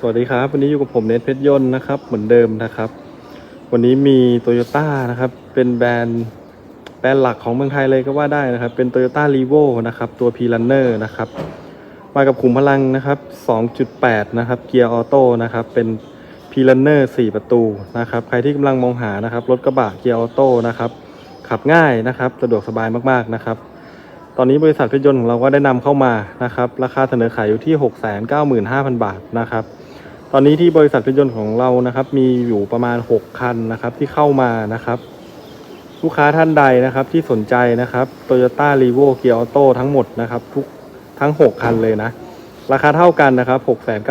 สวัสดีครับ วันนี้อยู่กับผมเนทเพชรยนต์นะครับ เหมือนเดิมนะครับ วันนี้มีโตโยต้านะครับ เป็นแบรนด์แบรนด์หลักของเมืองไทยเลยก็ว่าได้นะครับ เป็น Toyota r e v o นะครับ ตัว p r u n n e r นะครับ มากับขุมพลังนะครับ 2.8 นะครับ เกียร์ออโต้นะครับ เป็น p r u n n e r 4 ประตูนะครับ ใครที่กำลังมองหานะครับ รถกระบะเกียร์ออโต้นะครับ ขับง่ายนะครับ สะดวกสบายมากๆนะครับ ตอนนี้บริษัทเพชรยนต์ของเราก็ได้นำเข้ามานะครับ ราคาเสนอขายอยู่ที่ 695,000 บาทนะครับ ตอนนี้ที่บริษัทเพชรยนต์ของเรานะครับ มีอยู่ประมาณ 6 คันนะครับที่เข้ามานะครับ ลูกค้าท่านใดนะครับที่สนใจนะครับ Toyota r e v o Gear Auto ทั้งหมดนะครับ ทุกทั้ง 6 คันเลยนะ ราคาเท่ากันนะครับ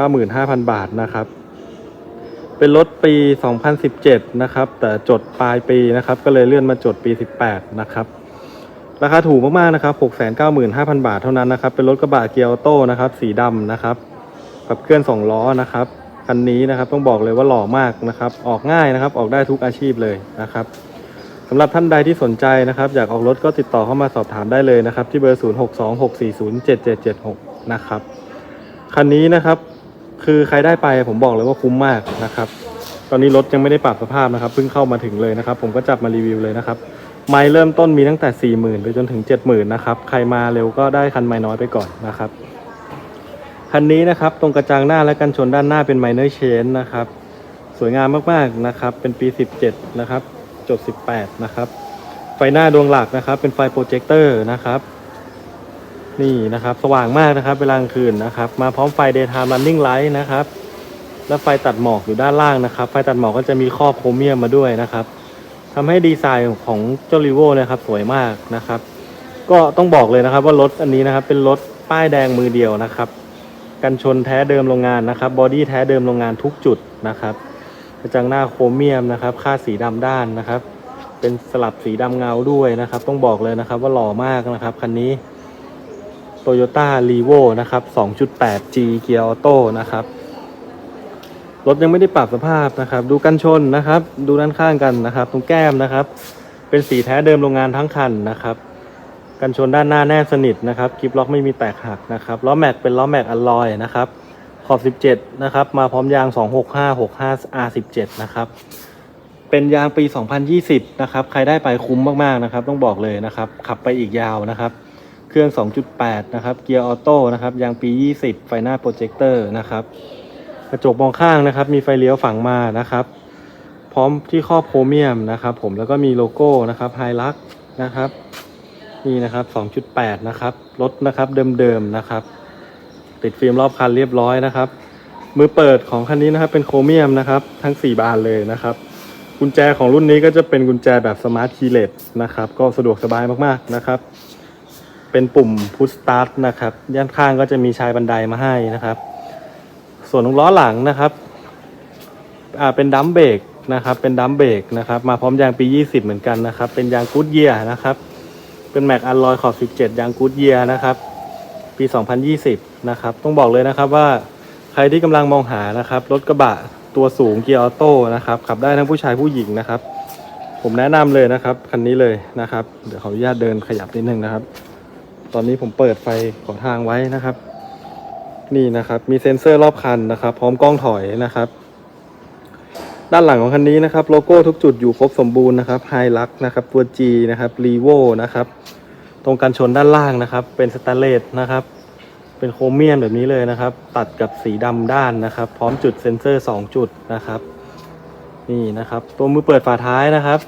695,000 บาทนะครับ เป็นรถปี 2017 นะครับ แต่จดปลายปีนะครับ ก็เลยเลื่อนมาจดปี 18 นะครับ ราคาถูกมากๆนะครับ 695,000 บาทเท่านั้นนะครับ เป็นรถกระบะเกียร์ออโต้นะครับ สีดำนะครับขับเคลื่อน2ล้อนะครับ คันนี้นะครับ ต้องบอกเลยว่าหล่อมากนะครับ ออกง่ายนะครับ ออกได้ทุกอาชีพเลยนะครับสำหรับท่านใดที่สนใจนะครับ อยากออกรถก็ติดต่อเข้ามาสอบถามได้เลยนะครับ ที่เบอร์ 0626407776 นะครับ คันนี้นะครับ คือใครได้ไปผมบอกเลยว่าคุ้มมากนะครับ ตอนนี้รถยังไม่ได้ปรับสภาพนะครับเพิ่งเข้ามาถึงเลยนะครับ ผมก็จับมารีวิวเลยนะครับไม้เริ่มต้นมีตั้งแต่ 40,000 ไปจนถึง 70,000 นะครับ ใครมาเร็วก็ได้คันไม้น้อยไปก่อนนะครับ คันนี้นะครับตรงกระจังหน้าและกันชนด้านหน้าเป็นไมเนอร์เชนนะครับ สวยงามมากๆนะครับ เป็นปี 17 นะครับจด18 นะครับ ไฟหน้าดวงหลักนะครับ เป็นไฟโปรเจคเตอร์นะครับนี่นะครับสว่างมากนะครับเวลากลางคืนนะครับ มาพร้อมไฟ daytime running light นะครับ และไฟตัดหมอกอยู่ด้านล่างนะครับ ไฟตัดหมอกก็จะมีครอบโครเมียมมาด้วยนะครับทำให้ดีไซน์ของเจ้ารีโวนะครับสวยมากนะครับ ก็ต้องบอกเลยนะครับว่ารถอันนี้นะครับเป็นรถป้ายแดงมือเดียวนะครับ กันชนแท้เดิมโรงงานนะครับบอดี้แท้เดิมโรงงานทุกจุดนะครับกระจังหน้าโครเมียมนะครับค่าสีดำด้านนะครับ เป็นสลับสีดำเงาด้วยนะครับ ต้องบอกเลยนะครับว่าหล่อมากนะครับคันนี้ Toyota r e v o นะครับ 2.8G Gear Auto นะครับรถยังไม่ได้ปรับสภาพนะครับ ดูกันชนนะครับ ดูด้านข้างกันนะครับ ตรงแก้มนะครับ เป็นสีแท้เดิมโรงงานทั้งคันนะครับ กันชนด้านหน้าแนบสนิทนะครับคลิปล็อกไม่มีแตกหักนะครับล้อแม็กเป็นล้อแม็กอลลอยนะครับขอบ 17 นะครับ มาพร้อมยาง 265 65 R17 นะครับ เป็นยางปี 2020 นะครับ ใครได้ไปคุ้มมาก ๆ นะครับ ต้องบอกเลยนะครับ ขับไปอีกยาวนะครับ เครื่อง 2.8 นะครับ เกียร์ออโต้นะครับ ยางปี 20 ไฟหน้าโปรเจคเตอร์นะครับ กระจกมองข้างนะครับ มีไฟเลี้ยวฝั่งมานะครับ พร้อมที่ครอบโครเมียมนะครับ ผม แล้วก็มีโลโก้นะครับ ไฮลักนะครับ นี่นะครับ 2.8 นะครับ รถนะครับเดิมๆนะครับ ติดฟิล์มรอบคันเรียบร้อยนะครับ มือเปิดของคันนี้นะครับเป็นโครเมียมนะครับ ทั้ง 4 บานเลยนะครับ กุญแจของรุ่นนี้ก็จะเป็นกุญแจแบบสมาร์ทคีย์เลสนะครับ ก็สะดวกสบายมากๆนะครับ เป็นปุ่มพุชสตาร์ทนะครับด้านข้างก็จะมีชายบันไดมาให้นะครับ ส่วนของล้อหลังนะครับอ่าเป็นดัมเบรกนะครับ เป็นดัมเบรกนะครับ มาพร้อมยางปี 20 เหมือนกันนะครับ เป็นยางกูดเยียนะครับ เป็นแม็กอัลลอยขอบ 17 ยางกูดเยียนะครับ ปี 2020 นะครับ ต้องบอกเลยนะครับว่าใครที่กำลังมองหานะครับ รถกระบะตัวสูงเกียร์ออโต้นะครับ ขับได้ทั้งผู้ชายผู้หญิงนะครับ ผมแนะนำเลยนะครับ คันนี้เลยนะครับ เดี๋ยวขออนุญาตเดินขยับนิดนึงนะครับ ตอนนี้ผมเปิดไฟขอทางไว้นะครับ นี่นะครับ มีเซ็นเซอร์รอบคันนะครับ พร้อมกล้องถอยนะครับ ด้านหลังของคันนี้นะครับโลโก้ทุกจุดอยู่ครบสมบูรณ์นะครับไฮลักนะครับตัว G นะครับรีโวนะครับตรงกันชนด้านล่างนะครับ เป็นสแตนเลสนะครับ เป็นโครเมียมแบบนี้เลยนะครับ ตัดกับสีดำด้านนะครับ พร้อมจุดเซ็นเซอร์ 2 จุดนะครับ นี่นะครับ ตัวมือเปิดฝาท้ายนะครับ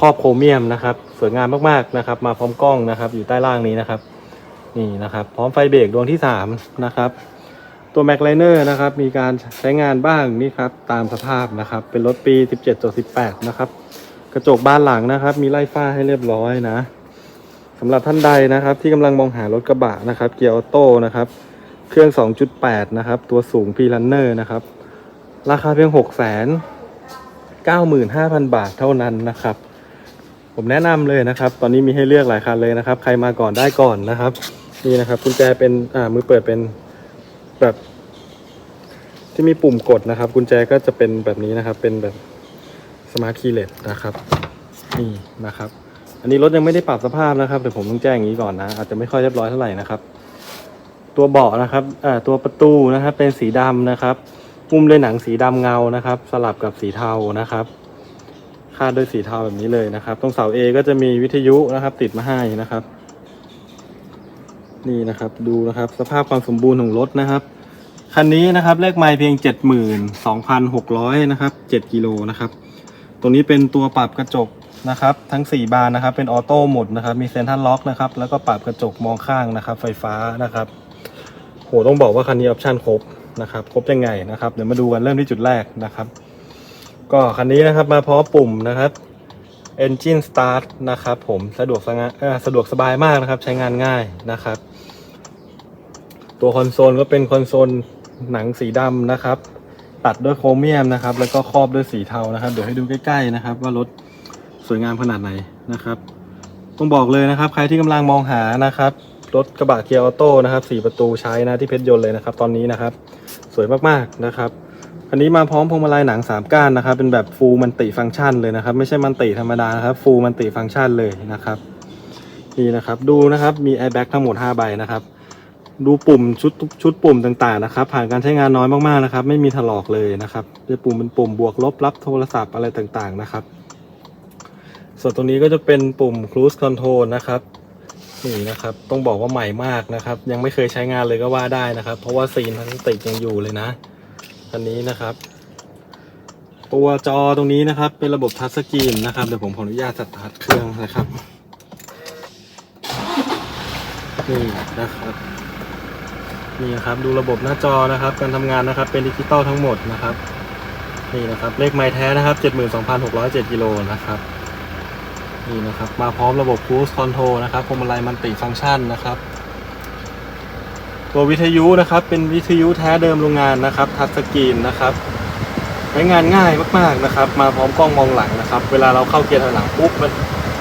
ครอบโครเมียมนะครับ สวยงามมากๆนะครับ มาพร้อมกล้องนะครับ อยู่ใต้ล่างนี้นะครับ นี่นะครับ พร้อมไฟเบรกดวงที่3นะครับ ตัวแม็กไลเนอร์นะครับ มีการใช้งานบ้างนี่ครับ ตามสภาพนะครับ เป็นรถปี 17.18 นะครับ กระจกบานหลังนะครับ มีไล่ฝ้าให้เรียบร้อยนะสำหรับท่านใดนะครับ ที่กำลังมองหารถกระบะนะครับ เกียร์ออโต้นะครับ เครื่อง 2.8 นะครับ ตัวสูงพีลันเนอร์นะครับ ราคาเพียง6 9 5 0 0 0 บาทเท่านั้นนะครับ ผมแนะนำเลยนะครับ ตอนนี้มีให้เลือกหลายคันเลยนะครับ ใครมาก่อนได้ก่อนนะครับ นี่นะครับกุญแจเป็นอ่ามือเปิดเป็นแบบ ที่มีปุ่มกดนะครับ กุญแจก็จะเป็นแบบนี้นะครับ เป็นแบบสมาร์ทคีย์เลสนะครับนี่นะครับ อันนี้รถยังไม่ได้ปรับสภาพนะครับเดี๋ยวผมต้องแจ้งอย่างนี้ก่อนนะอาจจะไม่ค่อยเรียบร้อยเท่าไหร่นะครับ ตัวเบาะนะครับอ่าตัวประตูนะครับ เป็นสีดำนะครับหุ้มด้วยหนังสีดำเงานะครับ สลับกับสีเทานะครับคาดด้วยสีเทาแบบนี้เลยนะครับ ตรงเสา A ก็จะมีวิทยุนะครับ ติดมาให้นะครับ นี่นะครับ ดูนะครับ สภาพความสมบูรณ์ของรถนะครับ คันนี้นะครับเลขไมล์เพียง 72,600นะครับ7กิโลนะครับตรงนี้เป็นตัวปรับกระจกนะครับ ทั้ง 4 บานนะครับ เป็นออโต้หมดนะครับ มีเซ็นทรัลล็อกนะครับ แล้วก็ปรับกระจกมองข้างนะครับ ไฟฟ้านะครับ โหต้องบอกว่าคันนี้ออปชั่นครบนะครับ ครบยังไงนะครับ เดี๋ยวมาดูกันเริ่มที่จุดแรกนะครับ ก็คันนี้นะครับมาพร้อมปุ่มนะครับ Engine Start นะครับ ผมสะดวกสงสะดวกสบายมากนะครับ ใช้งานง่ายนะครับ ตัวคอนโซลก็เป็นคอนโซล หนังสีดำนะครับ ตัดด้วยโครเมียมนะครับ แล้วก็ครอบด้วยสีเทานะครับ เดี๋ยวให้ดูใกล้ๆนะครับ ว่ารถสวยงามขนาดไหนนะครับต้องบอกเลยนะครับ ใครที่กำลังมองหานะครับรถกระบะเกียร์ออโต้นะครับสี่ประตูใช้นะที่เพชรยนต์เลยนะครับ ตอนนี้นะครับ สวยมากๆนะครับอันนี้มาพร้อมพวงมาลัยหนัง 3 ก้านนะครับ เป็นแบบฟูลมันติฟังก์ชันเลยนะครับ ไม่ใช่มันติธรรมดานะครับฟูลมันติฟังก์ชันเลยนะครับนี่นะครับ ดูนะครับมี airbag ทั้งหมด 5 ใบนะครับ ดูปุ่มชุดชุดปุ่มต่างๆนะครับ ผ่านการใช้งานน้อยมากๆนะครับ ไม่มีถลอกเลยนะครับจะปุ่มเป็นปุ่มบวกลบรับโทรศัพท์อะไรต่างๆนะครับ ส่วนตรงนี้ก็จะเป็นปุ่ม cruise control นะครับนี่นะครับ ต้องบอกว่าใหม่มากนะครับ ยังไม่เคยใช้งานเลยก็ว่าได้นะครับ เพราะว่าซีนพลาสติกยังอยู่เลยนะอันนี้นะครับ ตัวจอตรงนี้นะครับ เป็นระบบทัชสกรีนนะครับเดี๋ยวผมขออนุญาตสตาร์ทเครื่องนะครับนี่นะครับ นี่ครับดูระบบหน้าจอนะครับ การทำงานนะครับเป็นดิจิตอลทั้งหมดนะครับนี่นะครับเลขไมล์แท้นะครับ 72,607กิโลนะครับนี่นะครับมาพร้อมระบบ Cruise Control นะครับพวงมาลัยมันติฟังก์ชันนะครับ ตัววิทยุนะครับ เป็นวิทยุแท้เดิมโรงงานนะครับทัชสกรีนนะครับใช้งานง่ายมากๆนะครับ มาพร้อมกล้องมองหลังนะครับ เวลาเราเข้าเกียร์ถอยหลังปุ๊บมัน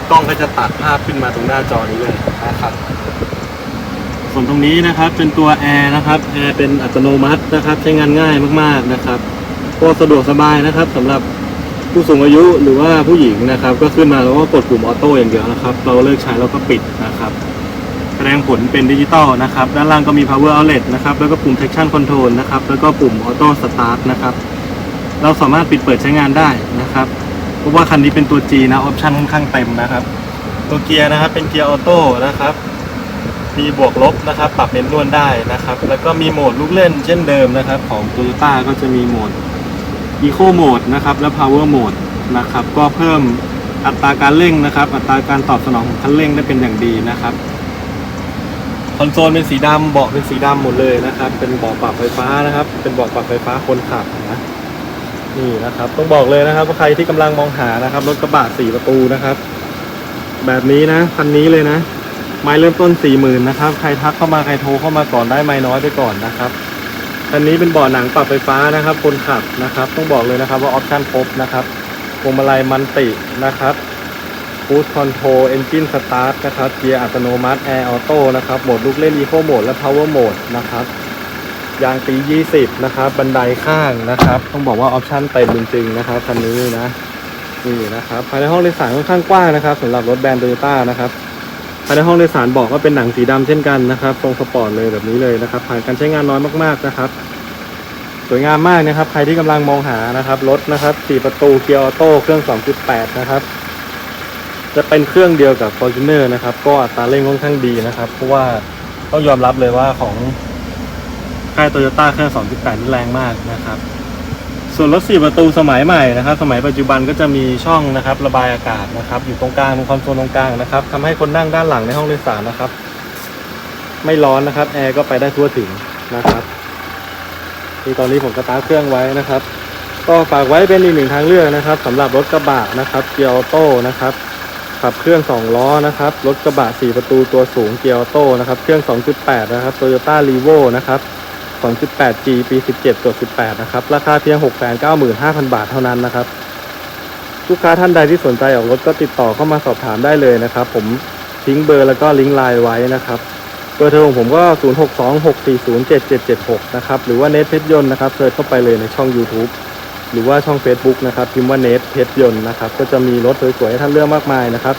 กล้องก็จะตัดภาพขึ้นมาตรงหน้าจอนี้เลยนะครับ ส่วนตรงนี้นะครับเป็นตัวแอร์นะครับแอร์เป็นอัตโนมัตินะครับใช้งานง่ายมากๆนะครับก็สะดวกสบายนะครับสำหรับผู้สูงอายุหรือว่าผู้หญิงนะครับ ก็ขึ้นมาแล้วก็กดปุ่มออโต้อย่างเดียวนะครับ เราเลิกใช้แล้วก็ปิดนะครับแสดงผลเป็นดิจิตอลนะครับ ด้านล่างก็มี power outlet นะครับ แล้วก็ปุ่ม traction control นะครับ แล้วก็ปุ่ม auto start นะครับ เราสามารถปิดเปิดใช้งานได้นะครับ เพราะว่าคันนี้เป็นตัว G นะ ออปชั่นค่อนข้างเต็มนะครับ ตัวเกียร์นะครับ เป็นเกียร์ออโต้นะครับ มีบวกลบนะครับ ปรับเน้นนวลได้นะครับ แล้วก็มีโหมดลูกเล่นเช่นเดิมนะครับ ของ Toyota ก็จะมีโหมด Eco Mode นะครับ และ Power Mode นะครับ ก็เพิ่มอัตราการเร่งนะครับ อัตราการตอบสนองของคันเร่งได้เป็นอย่างดีนะครับคอนโซลเป็นสีดำเบาะเป็นสีดำหมดเลยนะครับ เป็นเบาะปรับไฟฟ้านะครับ เป็นเบาะปรับไฟฟ้าคนขับนะนี่นะครับ ต้องบอกเลยนะครับว่าใครที่กำลังมองหานะครับรถกระบะสี่ประตูนะครับ แบบนี้นะคันนี้เลยนะ ไม้เริ่มต้นสี่หมื่นนะครับ ใครทักเข้ามาใครโทรเข้ามาก่อนได้ไม้น้อยไปก่อนนะครับคันนี้เป็นเบาะหนังปรับไฟฟ้านะครับ คนขับนะครับ ต้องบอกเลยนะครับว่าออปชั่นครบนะครับพวงมาลัยมันตินะครับ Cruise Control Engine Start นะครับเกียร์อัตโนมัติ Air Auto นะครับโหมดลูกเล่น Eco Mode และ Power Mode นะครับยางปี 20 นะครับ บันไดข้างนะครับ ต้องบอกว่าออปชั่นเต็มจริงๆนะครับคันนี้นะนี่นะครับภายในห้องโดยสารค่อนข้างกว้างนะครับสำหรับรถแบรนด์โตโยต้านะครับ ภายในห้องโดยสารบอกว่าเป็นหนังสีดำเช่นกันนะครับทรงสปอร์ตเลยแบบนี้เลยนะครับ ผ่านการใช้งานน้อยมากๆนะครับ สวยงามมากนะครับ ใครที่กำลังมองหานะครับรถนะครับ4ประตูเกียร์ออโต้เครื่อง 2.8 นะครับ จะเป็นเครื่องเดียวกับ Fortuner นะครับ ก็อัตราเร่งค่อนข้างดีนะครับ เพราะว่าต้องยอมรับเลยว่าของค่ายโตโยต้าเครื่อง 2.8 นี่แรงมากนะครับ ส่วนรถ4ประตูสมัยใหม่นะครับ สมัยปัจจุบันก็จะมีช่องนะครับ ระบายอากาศนะครับ อยู่ตรงกลางตรงคอนโซลตรงกลางนะครับทำให้คนนั่งด้านหลังในห้องโดยสารนะครับ ไม่ร้อนนะครับแอร์ก็ไปได้ทั่วถึงนะครับที่ตอนนี้ผมสตาร์ทเครื่องไว้นะครับ ก็ฝากไว้เป็นอีกหนึ่งทางเลือกนะครับสำหรับรถกระบะนะครับเกียร์ออโต้นะครับขับเครื่อง 2 ล้อนะครับ รถกระบะ 4 ประตูตัวสูงเกียร์ออโต้นะครับ เครื่อง 2.8 นะครับ Toyota r e v o นะครับ 2.8G ปี 17 ตัว 18 นะครับ ราคาเพียง 695,000 บาทเท่านั้นนะครับ ลูกค้าท่านใดที่สนใจออกรถก็ติดต่อเข้ามาสอบถามได้เลยนะครับ ผมทิ้งเบอร์แล้วก็ลิงก์ไลน์ไว้นะครับเบอร์โทรของผมก็ 0626407776 นะครับ หรือว่าเน็ตเพชรยนต์นะครับเซิร์ชเข้าไปเลยในช่อง YouTube หรือว่าช่อง Facebook นะครับพิมพ์ว่าเนทเพชรยนต์นะครับ ก็จะมีรถสวยๆให้ท่านเลือกมากมายนะครับ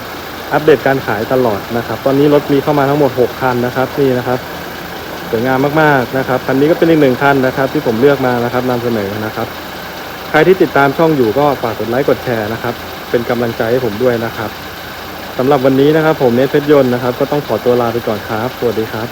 อัปเดตการขายตลอดนะครับ ตอนนี้รถมีเข้ามาทั้งหมด 6 คันนะครับ นี่นะครับ สวยงามมากๆนะครับคันนี้ก็เป็นอีกหนึ่งคันนะครับ ที่ผมเลือกมานะครับนำเสนอนะครับ ใครที่ติดตามช่องอยู่ก็ฝากกดไลค์กดแชร์นะครับ เป็นกำลังใจให้ผมด้วยนะครับสำหรับวันนี้นะครับ ผมเนทเพชรยนต์นะครับ ก็ต้องขอตัวลาไปก่อนครับ สวัสดีครับ